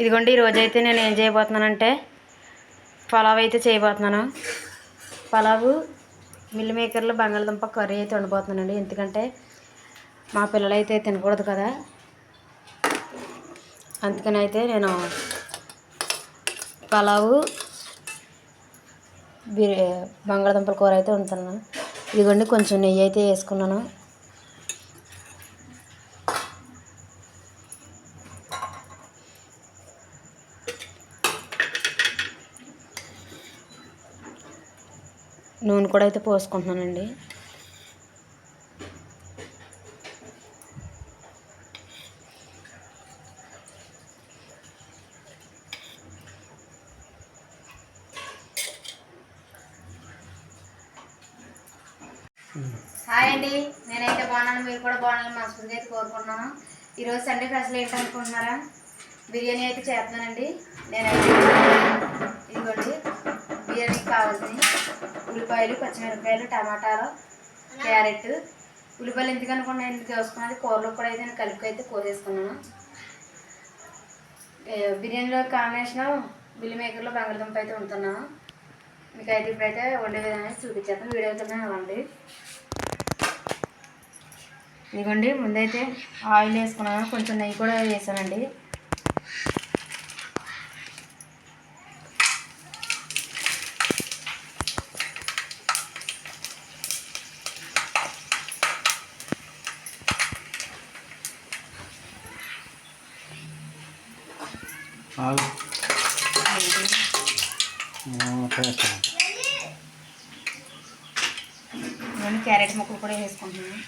ఇదిగోండి ఈరోజు అయితే నేను ఏం చేయబోతున్నానంటే పలావ్ అయితే చేయబోతున్నాను. పలావు మిల్ మేకర్లో బంగాళదుంప కర్రీ అయితే వండబోతున్నానండి. ఎందుకంటే మా పిల్లలు అయితే తినకూడదు కదా. అందుకని అయితే నేను పలావు బిర్యా బంగాళదుంపల కూర అయితే వండుతున్నాను. ఇదిగోండి కొంచెం నెయ్యి అయితే వేసుకున్నాను. నూనె కూడా అయితే పోసుకుంటున్నానండి. హాయ్ అండి. నేనైతే బాగున్నాను. మీరు కూడా బాగున్నాను మనస్ఫూర్తిగా అయితే కోరుకుంటున్నాను. ఈరోజు సండే స్పెషల్ ఏంటనుకుంటున్నారా? బిర్యానీ అయితే చేస్తున్నానండి. నేనైతే ఇదిగోండి. బిర్యానీకి కావాల్సినవి. ఉల్లిపాయలు పచ్చిమిరపకాయలు టమాటాలు క్యారెట్. ఉల్లిపాయలు ఎందుకు అనుకున్నా ఎందుకు వేసుకున్నది కూరలో కూడా అయితే నేను కలిపి అయితే కోసేసుకున్నాను. బిర్యానీలో కాంబినేషన్ బిల్లి మేకర్లో బంగాళదుంప అయితే ఉంటున్నాను మీకు అయితే ఇప్పుడైతే వండే విధానం చూపించేస్తాను వీడియో అయితే ఇవ్వండి ఇదిగోండి ముందైతే ఆయిల్ వేసుకున్నాను. కొంచెం నెయ్యి కూడా వేసానండి. నేను క్యారెట్ ముక్కలు కూడా వేసుకుంటున్నాను.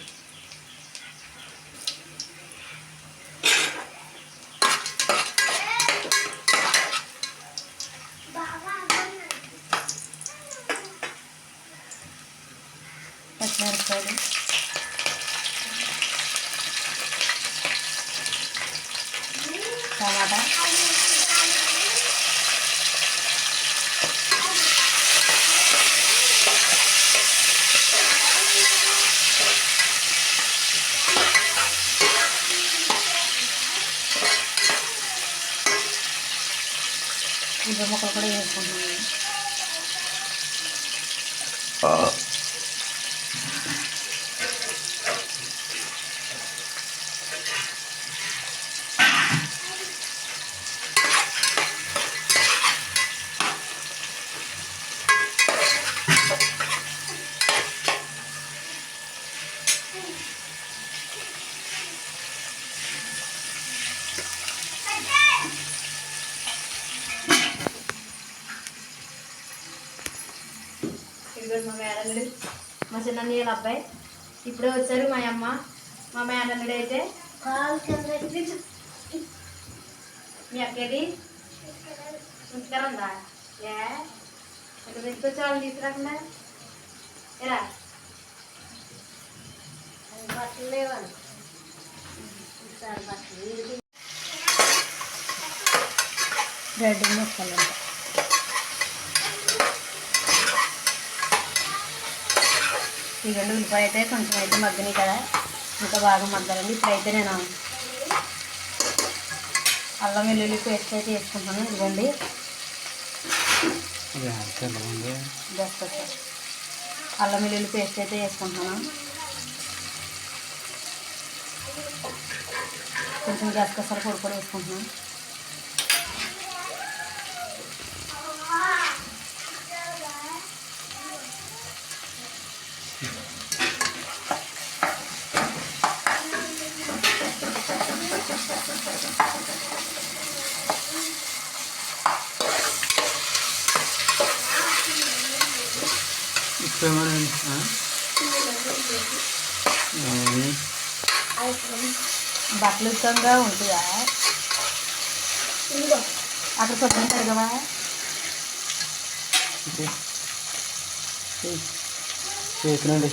ముక్కలు కూడా వేసుకుంటున్నాను ఇదిగోండి మా మేనల్లుడు నీళ్ళ అబ్బాయి. ఇప్పుడే వచ్చారు మా అమ్మ. మా మేనల్లుడు అయితే. మీ అక్కేది? ఉందా ఏ? ఇక్కడ తీసుకొచ్చి వాళ్ళని తీసుకురాకుండా ఎరా బట్టలు లేవని. రెడ్ ముక్కలు ఈ రెండు ఉల్లిపాయ అయితే కొంచెం అయితే మగ్గని కదా. ఇంకా బాగా మగ్గాలండి. ఇప్పుడైతే నేను అల్లం వెల్లుల్లి పేస్ట్ అయితే వేసుకుంటాను ఇదిగోండి. జస్ట్ అల్లం వెల్లుల్లి పేస్ట్ అయితే వేసుకుంటున్నాను. కొంచెం గసగసాలు పొడి కూడా వేసుకుంటున్నాను. ఇష్టమని బట్టలు ఇష్టంగా ఉంటాయా అక్కడ కొంచెం తిరగవా చేసినండి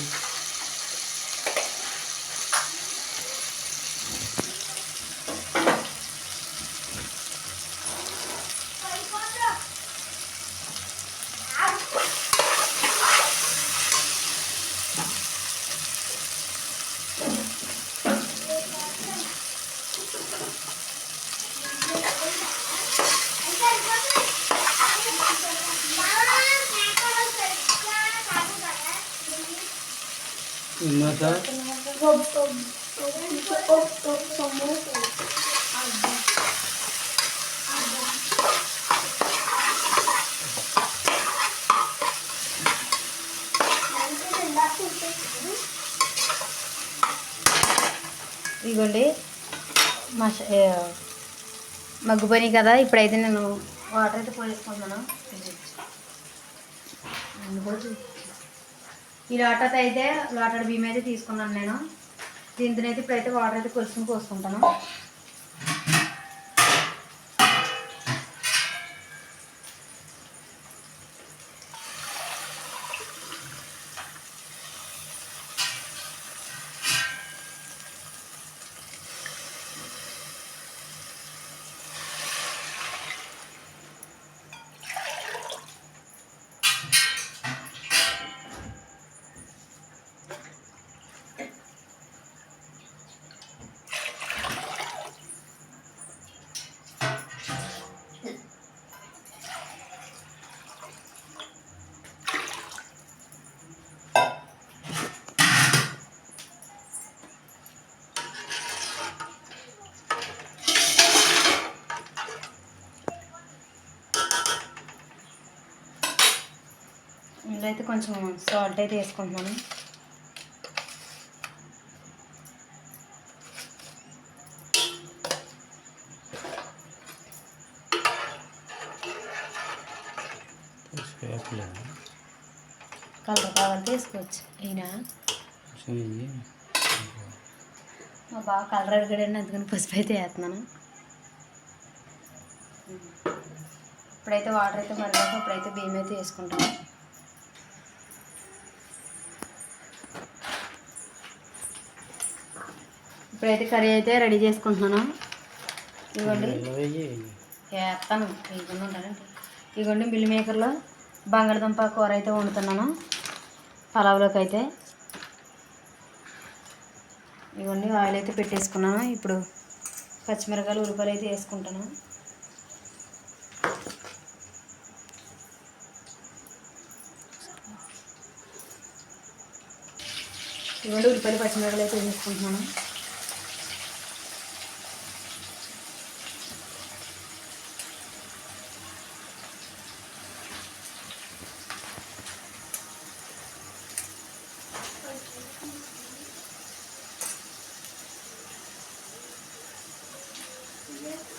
ఇన్నోసా ఇదిగోండి మష ఏ, కదా ఇప్పుడైతే నేను వాటర్ అయితే పోసుకుంటున్నాను ఈ లోటతో అయితే లోటడ బియ్యం అయితే తీసుకున్నాను నేను. దీంతో అయితే ఇప్పుడైతే వాటర్ అయితే కొలుసుకుని పోసుకుంటాను. ఇందులో అయితే కొంచెం సాల్ట్ అయితే వేసుకుంటున్నాను. కలర్ కావాలంటే వేసుకోవచ్చు. అయినా మా బాగా కలర్ అడిగాడండి అందుకని పసుపు అయితే వేస్తున్నాను. ఇప్పుడైతే వాటర్ అయితే మరిగాక ఇప్పుడైతే బియ్యం అయితే వేసుకుంటాను ఇప్పుడైతే కర్రీ అయితే రెడీ చేసుకుంటున్నాను ఇదిగోండి. వెయ్యి వేస్తాను ఇదిగోండి మిల్ మేకర్లో బంగాళదుంప కూర అయితే వండుతున్నాను. పలావ్లోకి అయితే. ఇవన్నీ ఆయిల్ అయితే పెట్టేసుకున్నాను. ఇప్పుడు పచ్చిమిరకాయలు ఉల్లిపాయలు అయితే వేసుకుంటాను. ఇవ్వండి ఉల్లిపాయలు పచ్చిమిరకాయలు అయితే వేసుకుంటున్నాను.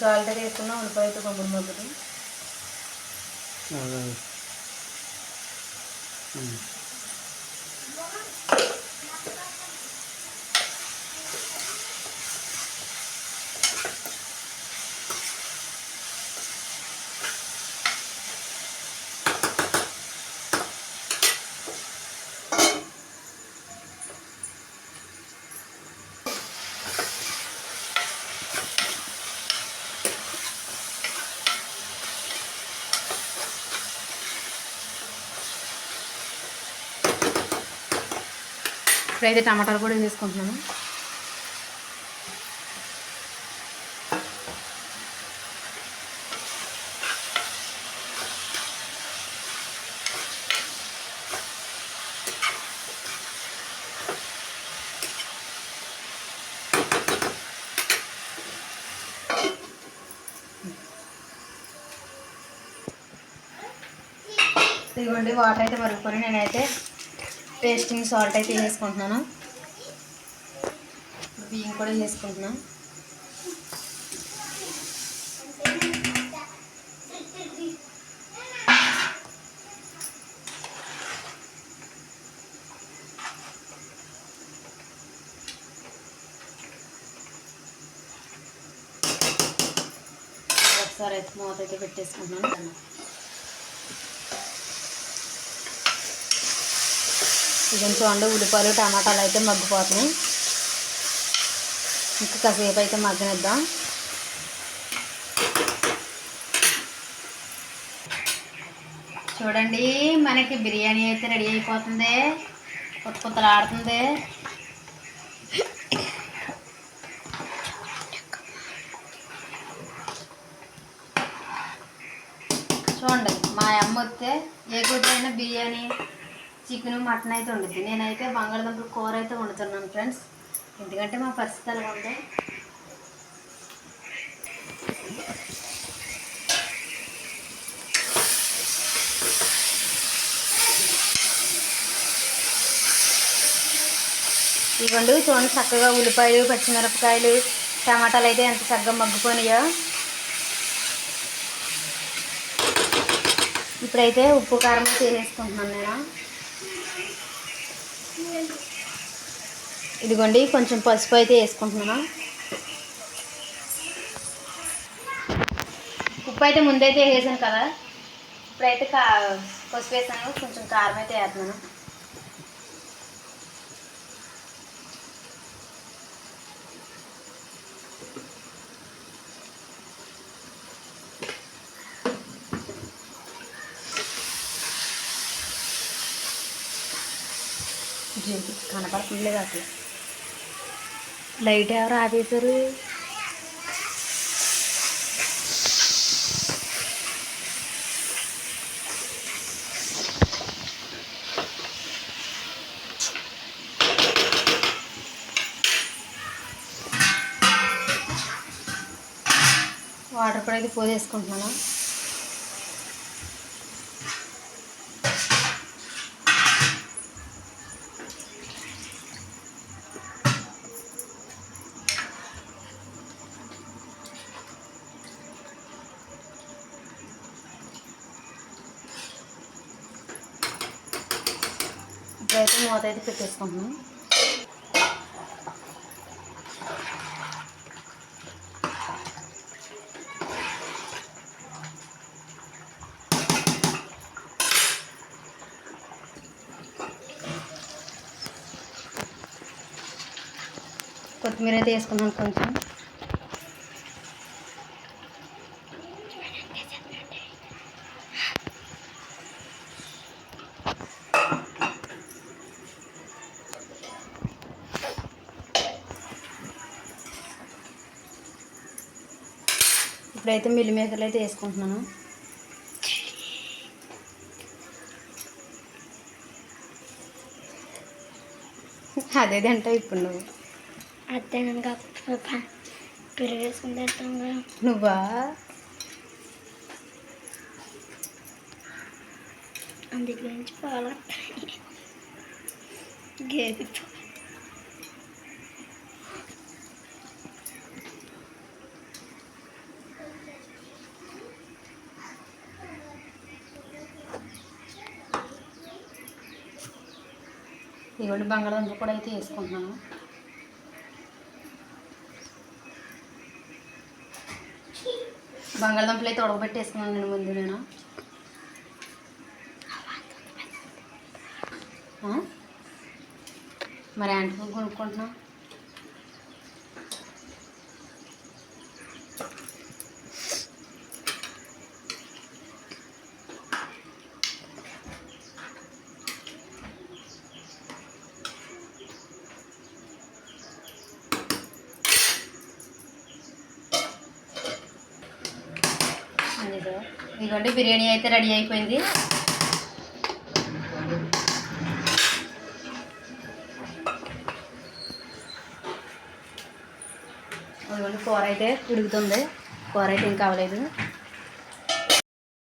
సాల్ట్ వేసుకున్నా ఉల్లిపాయ అయితే కొమ్ముడు ఇప్పుడైతే టమాటాలు కూడా వేసుకుంటున్నాను. ఇదిగోండి వాటర్ అయితే మరుగుకొని నేనైతే టేస్టింగ్ సాల్ట్ అయితే వేసుకుంటున్నాను. బియ్యం కూడా వేసుకుంటున్నాను ఒకసారి అయితే మూత అయితే పెట్టేసుకుంటున్నాను. ఇదని చూడండి ఉల్లిపాయలు టమాటాలు అయితే మగ్గిపోతున్నాయి. ఇంకా కాసేపు అయితే మగ్గనిద్దాం. చూడండి మనకి బిర్యానీ అయితే రెడీ అయిపోతుంది. కొత్త కొత్తలు ఆడుతుంది చూడండి మా అమ్మ వస్తే ఏ కుదిరైనా బిర్యానీ. చికెన్ మటన్ అయితే వండుద్ది. నేనైతే బంగాళదుంపల కూర అయితే వండుతున్నాను ఫ్రెండ్స్ ఎందుకంటే మా పరిస్థితి అలా ఉంది. ఇవ్వండి చూడండి చక్కగా ఉల్లిపాయలు పచ్చిమిరపకాయలు టమాటాలు అయితే ఎంత చక్కగా మగ్గిపోయినాయో. ఇప్పుడైతే ఉప్పు కారం చేసేసుకుంటున్నాను నేను. ఇదిగోండి కొంచెం పసుపు అయితే వేసుకుంటున్నాను. ఉప్పు అయితే ముందైతే వేసాను కదా ఇప్పుడైతే కా పసుపు వేసాను కొంచెం కారం అయితే వేస్తున్నాను. కనపడుతుంది అసలు లైట్ ఎవరు ఆపేశారు వాటర్ కూడా అయితే పోసేసుకుంటున్నాను ఇప్పుడైతే మూత అయితే పెట్టేసుకుంటున్నాం. కొత్తిమీర అయితే వేసుకున్నాను కొంచెం. ఇప్పుడైతే మిల్లి మేకర్లు అయితే వేసుకుంటున్నాను. అదే తింటావు ఇప్పుడు నువ్వు. అదే కనుక పెరుగు వేసుకుని తింటాంగా నువ్వా? అందు గురించి పాలు గేది ఇవ్వండి బంగాళదుంప కూడా అయితే వేసుకుంటున్నాను. బంగాళదుంపలు అయితే ఉడకబెట్టి వేసుకున్నాను నేను ముందు నేను. మరి యాంటీ కొనుక్కుంటున్నాను ఇదిగోండి బిర్యానీ అయితే రెడీ అయిపోయింది. ఇదిగోండి కూర అయితే ఉడుకుతుంది. కూర అయితే ఇంకా అవ్వలేదు